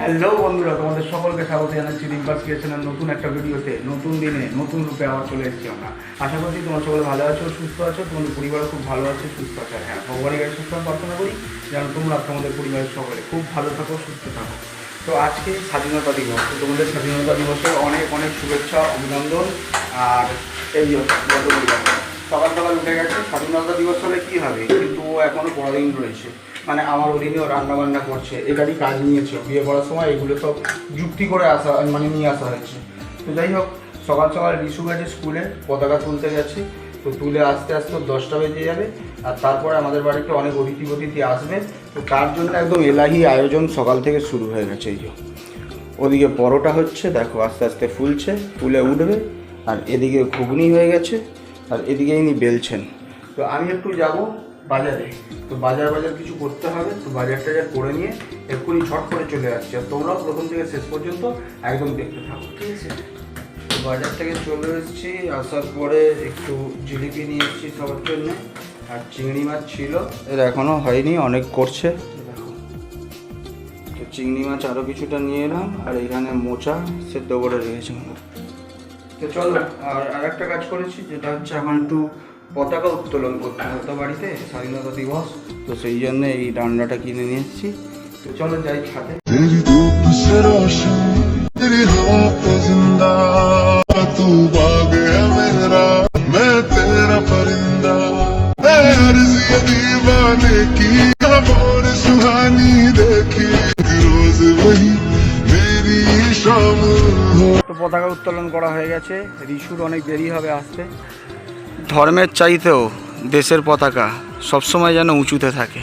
Hello বন্ধুরা, তোমাদের সকলকে স্বাগত জানাচ্ছি রিম্পাস ক্রিয়েশনের নতুন একটা ভিডিওতে। নতুন দিনে, নতুন রূপে আবার চলে এসেছি আমরা। আশা করছি তোমার সকলে ভালো আছো, সুস্থ আছো, তোমাদের পরিবার খুব ভালো আছে, সুস্থ আছে। হ্যাঁ ভগবানের কাছে সুস্থ প্রার্থনা করি যেন তোমরা তোমাদের পরিবারের সকলে খুব ভালো থাকো, সুস্থ থাকো। তো আজকে স্বাধীনতা দিবস, তো তোমাদের স্বাধীনতা দিবসের অনেক অনেক শুভেচ্ছা, অভিনন্দন, আর এই সকাল সকাল উঠে গেছে, স্বাধীনতা দিবস হলে কী হবে? কিন্তু এখনও পড়াদিন রয়েছে। মানে আমার অধীনেও রান্না বান্না করছে এটারই কাজ নিয়েছে, বিয়ে করার সময় এগুলো সব যুক্তি করে আসা মানে নিয়ে আসা হয়েছে। তো যাই হোক, সকাল সকাল রিসু গেছে স্কুলে, পতাকা তুলতে গেছে, তো তুলে আস্তে আস্তে দশটা বেজে যাবে, আর তারপরে আমাদের বাড়িতে অনেক অতিথি অতিথি আসবে, তো তার জন্য একদম এলাহি আয়োজন সকাল থেকে শুরু হয়ে গেছে এই ওদিকে পরোটা হচ্ছে, দেখো আস্তে আস্তে ফুলছে, ফুলে উঠবে, আর এদিকে ঘুগনি হয়ে গেছে, আর এদিকে ইনি বেলছেন। তো আমি একটু যাব বাজারে। তো বাজার বাজার কিছু করতে হবে তো বাজার টাজার করে নিয়ে এক্ষুনি ঝট করে চলে আসছি। আর তোমরাও প্রথম থেকে শেষ পর্যন্ত একদম দেখতে থাকো। ঠিক আছে। তো বাজার থেকে চলে এসেছি আসার পরে একটু জিলিপি নিয়ে এসেছি সবার জন্য। আর চিংড়ি মাছ ছিল এর এখনও হয়নি অনেক করছে। দেখো তো চিংড়ি মাছ আরও কিছুটা নিয়ে এলাম আর এখানে মোচা সেদ্ধ করে রেখেছি তো চলো আর আরেকটা কাজ করেছি যেটা হচ্ছে এখন একটু পতাকা উত্তোলন করতে হতো বাড়িতে স্বাধীনতা দিবস। তো সেই জন্য এই ডান্ডাটা কিনে নিয়ে এসেছি। তো চলো যাই ছাদে। তো পতাকা উত্তোলন করা হয়ে গেছে। রিশুর অনেক দেরি হবে আসতে। ধর্মের চাইতেও দেশের পতাকা সবসময় যেন উঁচুতে থাকে,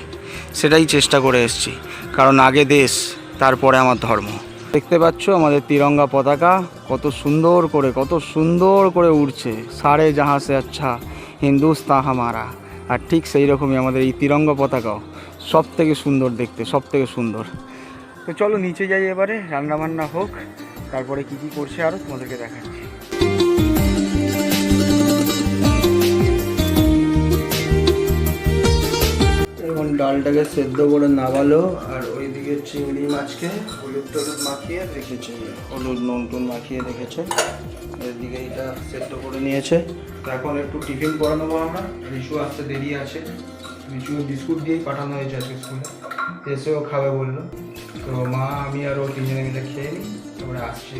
সেটাই চেষ্টা করে এসেছি। কারণ আগে দেশ, তারপরে আমার ধর্ম। দেখতে পাচ্ছ আমাদের তিরঙ্গা পতাকা কত সুন্দর করে, কত সুন্দর করে উড়ছে। সারে জাহাঁ সে আচ্ছা হিন্দুস্তান হামারা। আর ঠিক সেই রকমই আমাদের এই তিরঙ্গা পতাকাও সব থেকে সুন্দর দেখতে সব থেকে সুন্দর। তো চলো নিচে যাই এবারে রান্না বান্না হোক, তারপরে কি কি করছে আরও তোমাদেরকে দেখাচ্ছি। ডালটাকে সেদ্ধ করে নামালো আর ওইদিকে চিংড়ি মাছকে হলুদ টলুদ মাখিয়ে রেখেছে। হলুদ, নুন টুন মাখিয়ে রেখেছে। এদিকে এটা সেদ্ধ করে নিয়েছে। এখন একটু টিফিন করে নেব আমরা। রিশু আসতে দেরি আছে। রিশু বিস্কুট দিয়েই পাঠানো হয়েছে আজকে স্কুলে। এসেও খাবে বলল। তো মা, আমি আর ও তিনজনে মিলে খেয়ে নিই। তারপরে আসছি।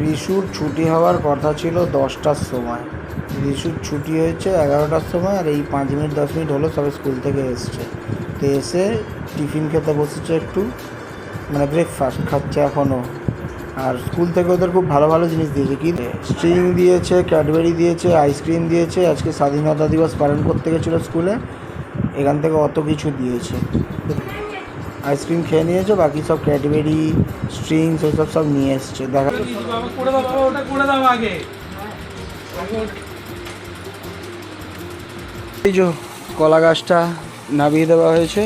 রিশুর ছুটি হওয়ার কথা ছিল দশটার সময়। রিশুর ছুটি হয়েছে এগারোটার সময় আর এই পাঁচ মিনিট, দশ মিনিট হলো সবাই স্কুল থেকে এসছে। তো এসে টিফিন খেতে বসেছে একটু মানে ব্রেকফাস্ট খাচ্ছে এখনও আর স্কুল থেকে ওদের খুব ভালো ভালো জিনিস দিয়েছে, কি স্ট্রিং দিয়েছে, ক্যাডবেরি দিয়েছে, আইসক্রিম দিয়েছে, আজকে স্বাধীনতা দিবস পালন করতে গেছিল স্কুলে, এখান থেকে অত কিছু দিয়েছে। আইসক্রিম খেয়ে নিয়েছে, বাকি সব ক্যাডবেরি স্ট্রিংস ওইসব সব নিয়ে এসছে। দেখা এই যে কলা গাছটা নামিয়ে দেওয়া হয়েছে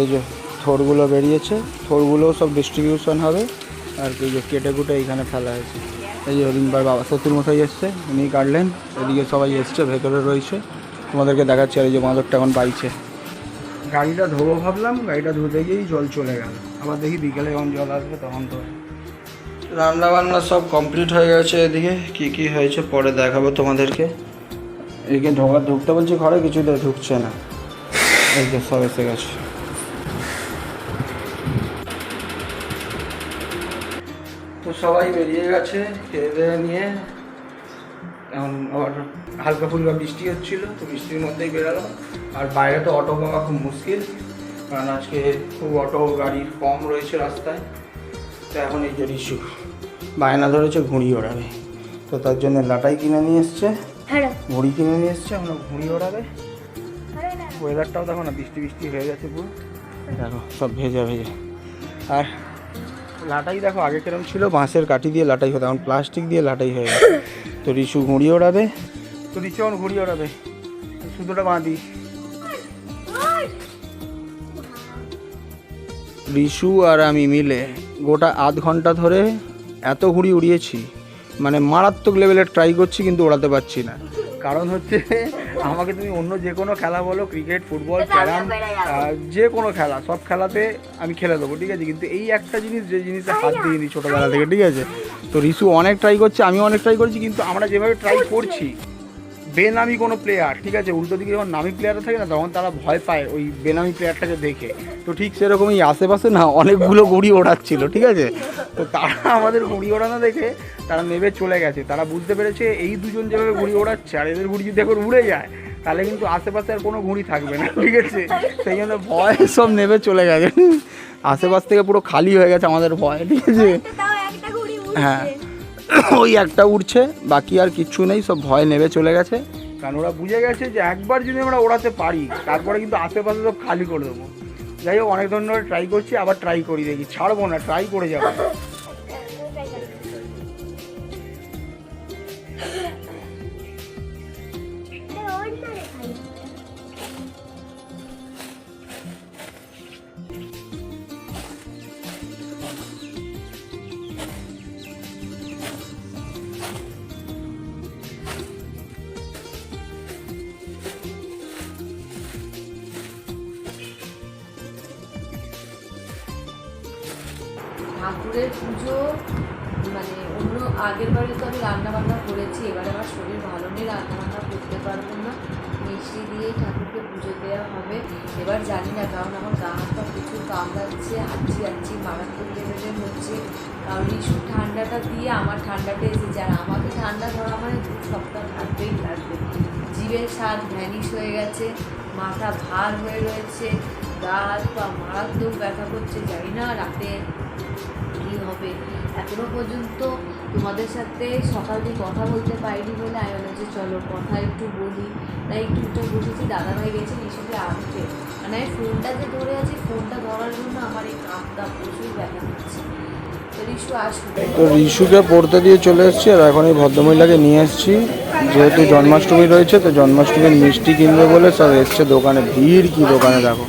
এই যে থোরগুলো বেরিয়েছে থোরগুলোও সব ডিস্ট্রিবিউশন হবে আর এই যে কেটে কুটে এইখানে ফেলা হয়েছে। এই যে রিম্বার বাবা সত্যির মতোই এসছে উনি কাটলেন এদিকে সবাই এসছে ভেতরে রয়েছে। তোমাদেরকে দেখাচ্ছি আর এই যে মাদরটা এখন পাইছে। গাড়িটা ধোবো ভাবলাম গাড়িটা ধুতে গিয়েই জল চলে গেল। আবার দেখি বিকেলে যখন জল আসবে তখন তো রান্না বান্না সব কমপ্লিট হয়ে গেছে এদিকে কি কি হয়েছে পরে দেখাবো তোমাদেরকে। এদিকে ঢোকা ঢুকতে বলছি ঘরে কিছুতে ঢুকছে না। এই যে সব এসে গেছে। তো সবাই বেরিয়ে গেছে, খেয়ে দেয়ে নিয়ে। এখন আবার হালকা ফুলকা বৃষ্টি হচ্ছিল, তো বৃষ্টির মধ্যেই বেরালো আর বাইরে তো অটো পাওয়া খুব মুশকিল, কারণ আজকে খুব অটো গাড়ির কম রয়েছে রাস্তায়। তো এখন এই যে রিসু, বায়না ধরেছে ঘুড়ি ওড়াবে। তো তার জন্য লাটাই কিনে নিয়ে এসছে। ঘুড়ি কিনে নিয়ে এসছে আমরা ঘুড়ি ওড়াবে। ওয়েদারটাও দেখো না বৃষ্টি বৃষ্টি হয়ে গেছে পুরো। দেখো সব ভেজা ভেজা। আর লাটাই দেখো আগে কেরম ছিল বাঁশের কাঠি দিয়ে লাটাই হতো এখন প্লাস্টিক দিয়ে লাটাই হয়ে গেছে। তো রিসু ঘুড়ি ওড়াবে তো রিসু এখন ঘুড়ি ওড়াবে। সুতোটা বাঁধি। রিসু আর আমি মিলে গোটা আধ ঘণ্টা ধরে এত ঘুড়ি উড়িয়েছি। মানে মারাত্মক লেভেলের ট্রাই করছি কিন্তু ওড়াতে পারছি না। কারণ হচ্ছে আমাকে তুমি অন্য যে কোনো খেলা বলো ক্রিকেট ফুটবল ক্যারাম যে কোনো খেলা সব খেলাতে আমি খেলে দেবো ঠিক আছে? কিন্তু এই একটা জিনিস যে জিনিসে হাত দিয়ে দিই ছোটোবেলা থেকে ঠিক আছে? তো রিসু অনেক ট্রাই করছে আমি অনেক ট্রাই করছি কিন্তু আমরা যেভাবে ট্রাই করছি বেনামি কোনো প্লেয়ার ঠিক আছে? উল্টো দিকে যখন নামি প্লেয়াররা থাকে না তখন তারা ভয় পায় ওই বেনামি প্লেয়ারটাকে দেখে। তো ঠিক সেরকমই আশেপাশে না অনেকগুলো ঘুড়ি ওড়াচ্ছিল ঠিক আছে? তো তারা আমাদের ঘুড়ি ওড়ানো দেখে তারা নেবে চলে গেছে। তারা বুঝতে পেরেছে এই দুজন যেভাবে ঘুড়ি ওড়াচ্ছে আর এদের ঘুড়ি যদি এখন উড়ে যায় তাহলে কিন্তু আশেপাশে আর কোনো ঘুড়ি থাকবে না ঠিক আছে? সেই জন্য ভয় সব নেবে চলে গেছে। আশেপাশ থেকে পুরো খালি হয়ে গেছে আমাদের ভয় ঠিক আছে? হ্যাঁ। ওই একটা উঠছে বাকি আর কিচ্ছু নেই, সব ভয় নেবে চলে গেছে। কারণ ওরা বুঝে গেছে যে একবার যদি আমরা ওড়াতে পারি, তারপরে কিন্তু আশেপাশে সব খালি করে দেবো। যাই হোক, অনেক ধরনের ট্রাই করছি, আবার ট্রাই করি দেখি। ছাড়বো না ট্রাই করে যাব। ঠাকুরের পুজো মানে অন্য আগের বারে তো আমি রান্না বান্না করেছি, এবারে আমার শরীর ভালো নেই, রান্নাবান্না করতে পারব না। মিষ্টি দিয়েই ঠাকুরকে পুজো দেওয়া হবে। এবার জানি না, কারণ আমার গা হাত পা প্রচুর কামড়াচ্ছে হাঁচি হাঁচি মারাত্মক লেভেলের হচ্ছে কারণ ইস্যু ঠান্ডাটা দিয়ে আমার ঠান্ডাটা এসেছে। আর আমাকে ঠান্ডা ধরা মানে দু সপ্তাহ থাকবেই থাকবে। জীবের স্বাদ ভ্যানিশ হয়ে গেছে, মাথা ভার হয়ে রয়েছে। হাত পা মারাত্মক ব্যথা করছে, জানি না রাতে কী হবে। এখনও পর্যন্ত তোমাদের সাথে সকাল দিয়ে কথা বলতে পারিনি বলে আমি বললাম যে চলো, কথা একটু বলি। তাই একটু উঠে বসেছি, দাদাভাই গেছে নিশোকে আনতে মানে আমি ফোনটা যে ধরে আছি, ফোনটা ধরার জন্য আমার এই কাঁপটা প্রচুর ব্যথা করছে। তো আসবে রিশুকে পড়তে দিয়ে চলে এসেছি, আর এখন এই ভদ্রমহিলাকে নিয়ে এসেছি। যেহেতু জন্মাষ্টমী রয়েছে, তো জন্মাষ্টমীর মিষ্টি কিনবে বলে সব এসছে দোকানে। ভিড় কি দোকানে, দেখো।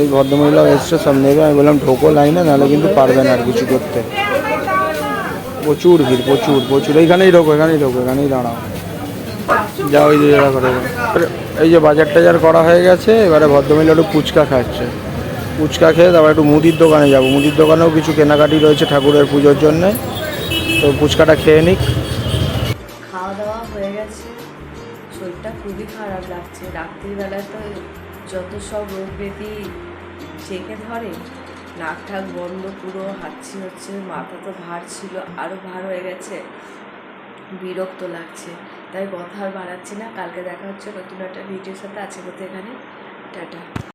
এই ভদ্রমহিলা এসছে, সব নেবে। আমি বললাম, ঢোকো লাইনে, নাহলে কিন্তু পারবে না আর কিছু করতে। প্রচুর ভিড়, প্রচুর প্রচুর। এইখানেই ঢোকো, এখানেই ঢোকো, এখানেই দাঁড়াও। যা ওই যে করে এই যে বাজার টাজার করা হয়ে গেছে, এবারে ভদ্রমহিলা একটু ফুচকা খাচ্ছে। ফুচকা খেয়ে তারপর একটু মুদির দোকানে যাব। মুদির দোকানেও কিছু কেনাকাটি রয়েছে ঠাকুরের পুজোর জন্যে। তো ফুচকাটা খেয়ে নিক। খাওয়া দাওয়া হয়ে গেছে। শরীরটা খুবই খারাপ লাগছে। রাত্রিবেলায় তো যত সব রোগ ব্যাধি চেকে ধরে, নাক ঠাক বন্ধ, পুরো হাঁচি হচ্ছে, মাথা তো ভার ছিল আরও ভার হয়ে গেছে, বিরক্ত লাগছে। তাই কথা আর বাড়াচ্ছি না, কালকে দেখা হচ্ছে নতুন একটা ভিডিওর সাথে আছে কোথায় এখানে, টাটা।